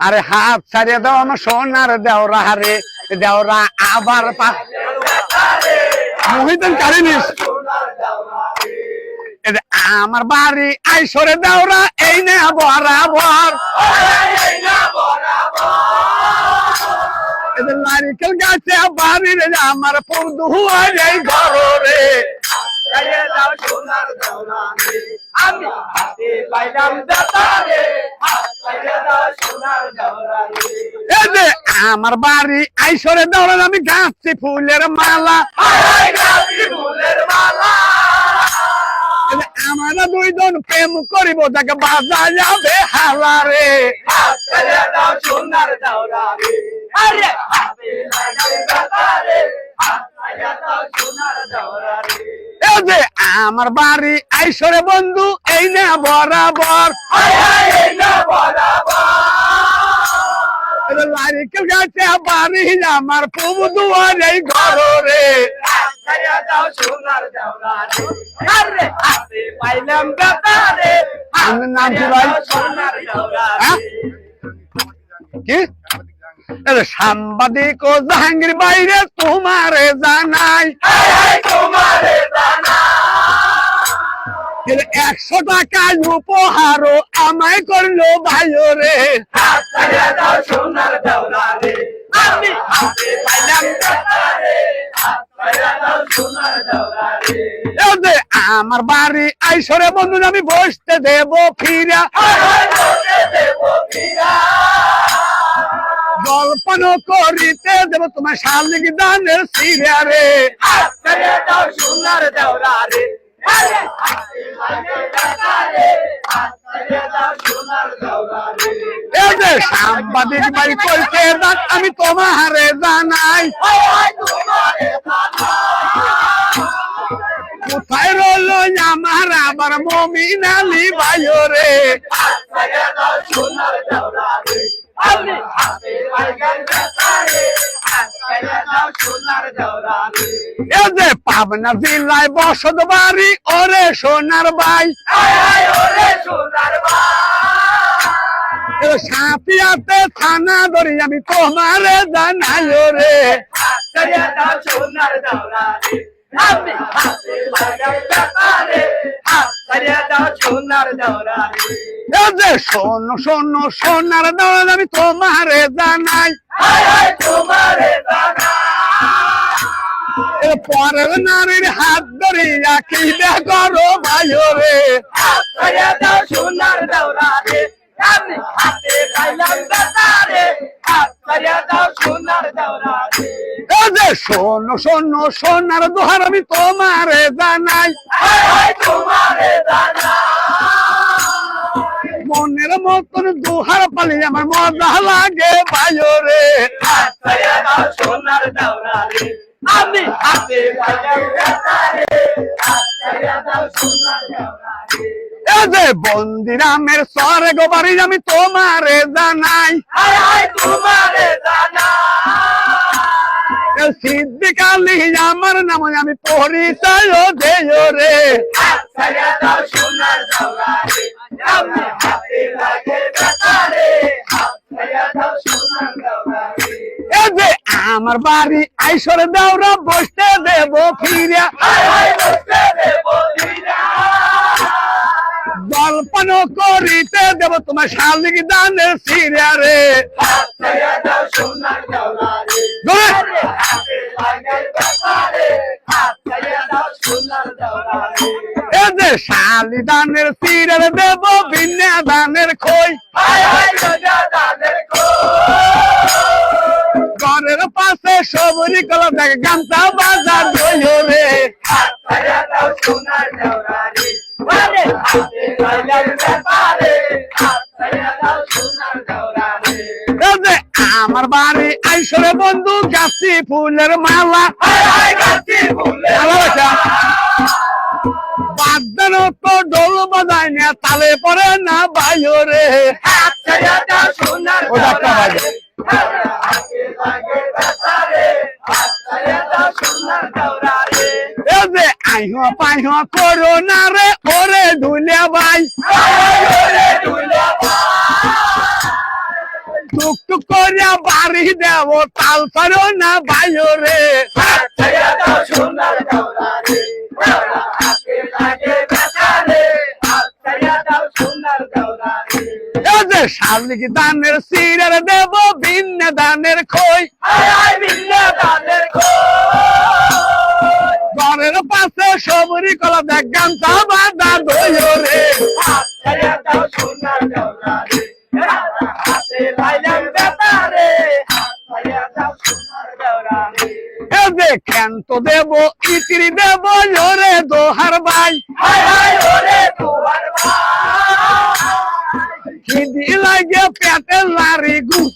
আরে হাত ছাড়িয়ে দাও আমার সোনার দেওরা রে, দেওরা আবার পা মহিতন কারিনিস আমার বাড়ি আইসরে দেওরা, এই নে বরাবর। এই যে নারিকেল গাছে বাড়ি রে আমার পৌধু এই ঘর আমি হাতে পাইলাম দাতারে হাত পাইয়া দাও সোনার দেওরারে এই যে আমার বাড়ি। আইসরে দেওরা আমি গাছি ফুলের মালা। আমরা দুইজন প্রেম করিব তাকে বাজা যাবে হালারে সোনার যে আমার বাড়ি আইসরে বন্ধু এই নে বরাবর। এই না বরাবর। যে নারিকেল গাছে বাড়ি আমার প্রভু দুয়ার এই ঘর আরে পাইলাম নাম কি ভাই? হ্যাঁ? কি সাংবাদিক ও জাহাঙ্গীর বাইরে তোমারে জানাই তোমারে জানা এই যে একশো টাকায় উপহারও আমায় করল ভাইও রে। আমার বাড়ি আইসরে বন্ধু আমি বসতে দেব ফিরা। জল্পন করিতে দেব তোমার শালিক দানের সিরা রে। হাত ছাড়িয়া দাও সাংবাদিক ভাই কইছে দাঁত আমি তোমারে জানাই। কোথায় রইল আমার আবার মমিন ভাইও রে সোনার যে পাবনা জেলায় বসত বাড়ি, ওরে সোনার সোনার এই থানা ধরি আমি তোমারে জানাই রে সোনার দেওরারে সোনার যে শোনো শোনো সোনার দৌড় আমি তোমারে জানাই। তোমারে পরের নারীর হাত ধরিয়া কি করো ভাইও রে। সোনার আমি হাতে হাত শোনো শোনো সোনার দোহার আমি তোমারে জানাই। তোমারে মনের মতন দুহার পালি আমার মজা লাগে ভাইও রে। আমি হাতে সোনার এই যে বন্দিরামের সরে গো বাড়ি আমি তোমারে জানাই। তোমারে জানা সিদ্দিক আলী আমার নাম আমি পরিচয় দেয় রে। সোনার আমার বাড়ি আইসরে দেওরা বসতে দেব ফিরে করিতে দেব তোমার শালিক দানের সিরে রে হাত ছাড়িয়া দাও সোনার দেওরারে ধরে। আরে হাতে লাগে দাতারে হাত ছাড়িয়া দাও সোনার দেওরারে এই যে শালি দানের সিরে দেব বিন্যা দানের খই। ঘরের পাশে সবরি কলা দেখ গামছা বাজার রে। সোনার আমার বাড়ি আইসরে বন্ধু গাছি ফুলের মালা। বাদ্যান তো ডোল বাজায় না তালে পরে না বাইও রে সোনার আইহ পাইহ, করো না রে, ওরে ধুলে ভাই। টুকটুক করে বাড়ি দেব, তাল ছাড়ো না বাইরে রে হাত ছাইয়া দাও সোনার দৌলা সবরি কলা দেখ গামছা বাঁধা দই রে। যে ক্ষান্ত দেব, ইতিরি দেব রে দোহার ভাই ওরে খিদি লাগে পেটে লারি গেছে